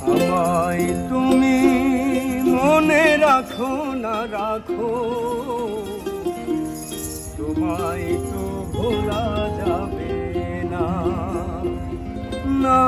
আমায় তুমি মনে রাখো না রাখো। তোমায় তো ভোলা যাবে না। না,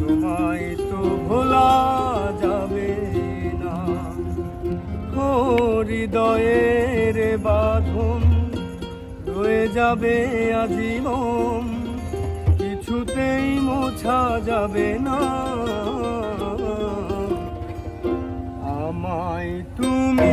তোমায় তো ভোলা যাবে না। হৃদয়ের বাঁধন রয়ে যাবে আজীবন। কিছুতেই মোছা যাবে না। আমায় তুমি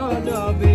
সাজাবে